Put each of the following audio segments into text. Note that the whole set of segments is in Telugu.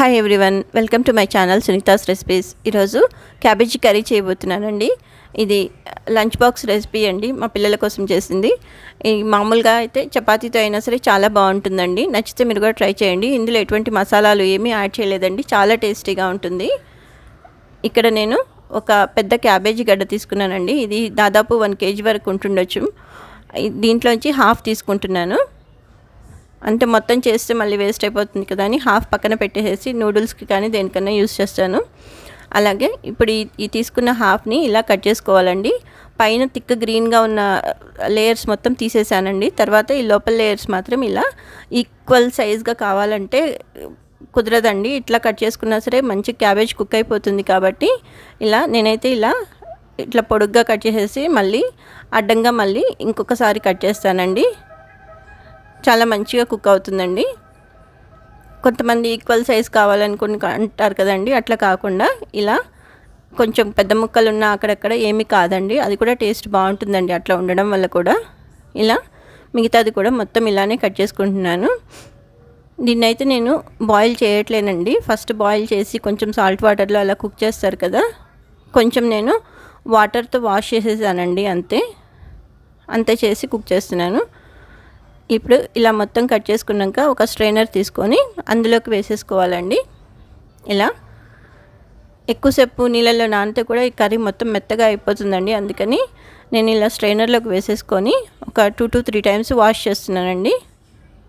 Hi everyone welcome to my channel Sunitha's recipes ఈరోజు క్యాబేజీ కర్రీ చేయబోతున్నానండి. ఇది లంచ్ బాక్స్ రెసిపీ అండి. మా పిల్లల కోసం చేసింది. ఈ మామూలుగా అయితే చపాతీతో అయినా సరే చాలా బాగుంటుందండి. నచ్చితే మీరు కూడా ట్రై చేయండి. ఇందులో ఎటువంటి మసాలాలు ఏమీ యాడ్ చేయలేదండి. చాలా టేస్టీగా ఉంటుంది. ఇక్కడ నేను ఒక పెద్ద క్యాబేజీ గడ్డ తీసుకున్నానండి. ఇది దాదాపు వన్ కేజీ వరకు ఉంటుండొచ్చు. దీంట్లోంచి హాఫ్ తీసుకుంటున్నాను. అంటే మొత్తం చేస్తే మళ్ళీ వేస్ట్ అయిపోతుంది కదా అని హాఫ్ పక్కన పెట్టేసి నూడిల్స్కి కానీ దేనికన్నా యూస్ చేస్తాను. అలాగే ఇప్పుడు ఈ ఈ తీసుకున్న హాఫ్ని ఇలా కట్ చేసుకోవాలండి. పైన తిక్క గ్రీన్గా ఉన్న లేయర్స్ మొత్తం తీసేసానండి. తర్వాత ఈ లోపల లేయర్స్ మాత్రం ఇలా ఈక్వల్ సైజ్గా కావాలంటే కుదరదండి. ఇట్లా కట్ చేసుకున్నా సరే మంచి క్యాబేజ్ కుక్ అయిపోతుంది కాబట్టి ఇలా నేనైతే ఇలా ఇట్లా పొడుగ్గా కట్ చేసేసి మళ్ళీ అడ్డంగా మళ్ళీ ఇంకొకసారి కట్ చేస్తానండి. చాలా మంచిగా కుక్ అవుతుందండి. కొంతమంది ఈక్వల్ సైజ్ కావాలనుకుని అంటారు కదండి అట్లా కాకుండా ఇలా కొంచెం పెద్ద ముక్కలు ఉన్న అక్కడక్కడ ఏమీ కాదండి. అది కూడా టేస్ట్ బాగుంటుందండి అట్లా ఉండడం వల్ల కూడా. ఇలా మిగతాది కూడా మొత్తం ఇలానే కట్ చేసుకుంటున్నాను. దీన్ని అయితే నేను బాయిల్ చేయట్లేనండి. ఫస్ట్ బాయిల్ చేసి కొంచెం సాల్ట్ వాటర్లో అలా కుక్ చేస్తారు కదా కొంచెం నేను వాటర్తో వాష్ చేసేసానండి అంతే. అంతే చేసి కుక్ చేస్తున్నాను. ఇప్పుడు ఇలా మొత్తం కట్ చేసుకున్నాక ఒక స్ట్రైనర్ తీసుకొని అందులోకి వేసేసుకోవాలండి. ఇలా ఎక్కువసేపు నీళ్ళల్లో నానితే కూడా ఈ కర్రీ మొత్తం మెత్తగా అయిపోతుందండి. అందుకని నేను ఇలా స్ట్రైనర్లోకి వేసేసుకొని ఒక two to three times wash చేస్తున్నానండి.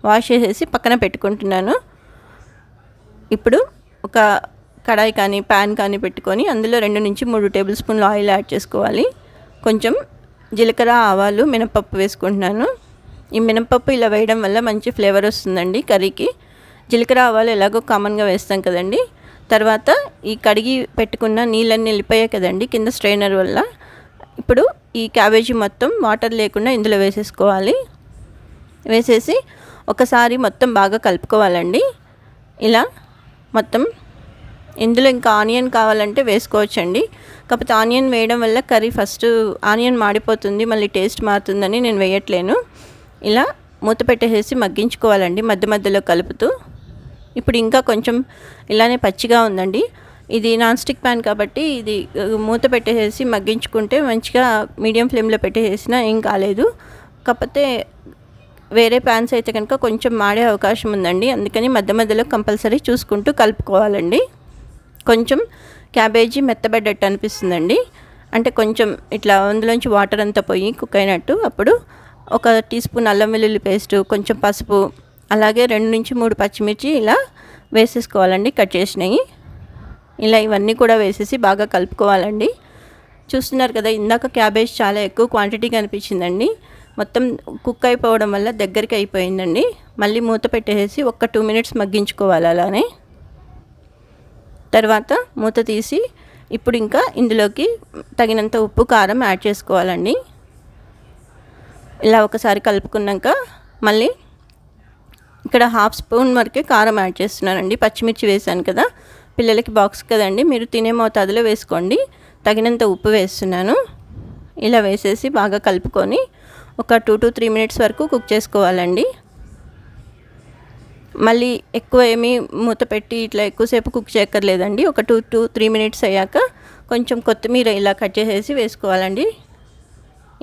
వాష్ చేసేసి పక్కన పెట్టుకుంటున్నాను. ఇప్పుడు ఒక కడాయి కానీ ప్యాన్ కానీ పెట్టుకొని అందులో రెండు నుంచి మూడు టేబుల్ స్పూన్లు ఆయిల్ యాడ్ చేసుకోవాలి. కొంచెం జీలకర్ర ఆవాలు మినపప్పు వేసుకుంటున్నాను. ఈ మినపప్పు ఇలా వేయడం వల్ల మంచి ఫ్లేవర్ వస్తుందండి కర్రీకి. జీలకర్ర ఆవాలు ఎలాగో కామన్గా వేస్తాం కదండి. తర్వాత ఈ కడిగి పెట్టుకున్న నీళ్ళన్నీ వెళ్ళిపోయాయి కదండి కింద స్ట్రైనర్ వల్ల. ఇప్పుడు ఈ క్యాబేజీ మొత్తం వాటర్ లేకుండా ఇందులో వేసేసుకోవాలి. వేసేసి ఒకసారి మొత్తం బాగా కలుపుకోవాలండి. ఇలా మొత్తం ఇందులో ఇంకా ఆనియన్ కావాలంటే వేసుకోవచ్చండి. కాకపోతే ఆనియన్ వేయడం వల్ల కర్రీ ఫస్ట్ ఆనియన్ మాడిపోతుంది మళ్ళీ టేస్ట్ మారుతుందని నేను వేయట్లేను. ఇలా మూత పెట్టేసేసి మగ్గించుకోవాలండి మధ్య మధ్యలో కలుపుతూ. ఇప్పుడు ఇంకా కొంచెం ఇలానే పచ్చిగా ఉందండి. ఇది నాన్ స్టిక్ ప్యాన్ కాబట్టి ఇది మూత పెట్టేసేసి మగ్గించుకుంటే మంచిగా మీడియం ఫ్లేమ్లో పెట్టేసేసినా ఏం కాలేదు. కాకపోతే వేరే ప్యాన్స్ అయితే కనుక కొంచెం మాడే అవకాశం ఉందండి. అందుకని మధ్య మధ్యలో కంపల్సరీ చూసుకుంటూ కలుపుకోవాలండి. కొంచెం క్యాబేజీ మెత్తబడ్డట్టు అనిపిస్తుందండి. అంటే కొంచెం ఇట్లా అందులోంచి వాటర్ అంతా పోయి కుక్ అయినట్టు అప్పుడు ఒక టీ స్పూన్ అల్లం వెల్లుల్లి పేస్ట్ కొంచెం పసుపు అలాగే రెండు నుంచి మూడు పచ్చిమిర్చి ఇలా వేసేసుకోవాలండి కట్ చేసినవి. ఇలా ఇవన్నీ కూడా వేసేసి బాగా కలుపుకోవాలండి. చూస్తున్నారు కదా ఇందాక క్యాబేజ్ చాలా ఎక్కువ క్వాంటిటీ కనిపించిందండి. మొత్తం కుక్ అయిపోవడం వల్ల దగ్గరికి అయిపోయిందండి. మళ్ళీ మూత పెట్టేసి ఒక టూ మినిట్స్ మగ్గించుకోవాలి అలానే. తర్వాత మూత తీసి ఇప్పుడు ఇంకా ఇందులోకి తగినంత ఉప్పు కారం యాడ్ చేసుకోవాలండి. ఇలా ఒకసారి కలుపుకున్నాక మళ్ళీ ఇక్కడ హాఫ్ స్పూన్ వరకే కారం యాడ్ చేస్తున్నానండి. పచ్చిమిర్చి వేసాను కదా. పిల్లలకి బాక్స్ కదండి. మీరు తినే మోతాదులో వేసుకోండి. తగినంత ఉప్పు వేస్తున్నాను. ఇలా వేసేసి బాగా కలుపుకొని ఒక టూ టు త్రీ మినిట్స్ వరకు కుక్ చేసుకోవాలండి. మళ్ళీ ఎక్కువ ఏమీ మూత పెట్టి ఇట్లా ఎక్కువసేపు కుక్ చేయక్కర్లేదండి. ఒక టూ టు త్రీ మినిట్స్ అయ్యాక కొంచెం కొత్తిమీర ఇలా కట్ చేసేసి వేసుకోవాలండి.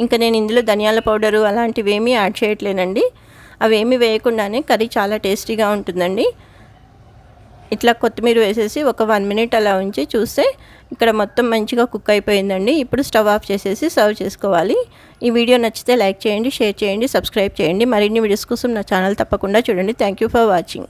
ఇంకా నేను ఇందులో ధనియాల పౌడరు అలాంటివి ఏమీ యాడ్ చేయట్లేనండి. అవేమీ వేయకుండానే కర్రీ చాలా టేస్టీగా ఉంటుందండి. ఇట్లా కొత్తిమీర వేసేసి ఒక వన్ మినిట్ అలా ఉంచి చూస్తే ఇక్కడ మొత్తం మంచిగా కుక్ అయిపోయిందండి. ఇప్పుడు స్టవ్ ఆఫ్ చేసేసి సర్వ్ చేసుకోవాలి. ఈ వీడియో నచ్చితే లైక్ చేయండి షేర్ చేయండి సబ్స్క్రైబ్ చేయండి. మరిన్ని వీడియోస్ కోసం నా ఛానల్ తప్పకుండా చూడండి. Thank you for watching.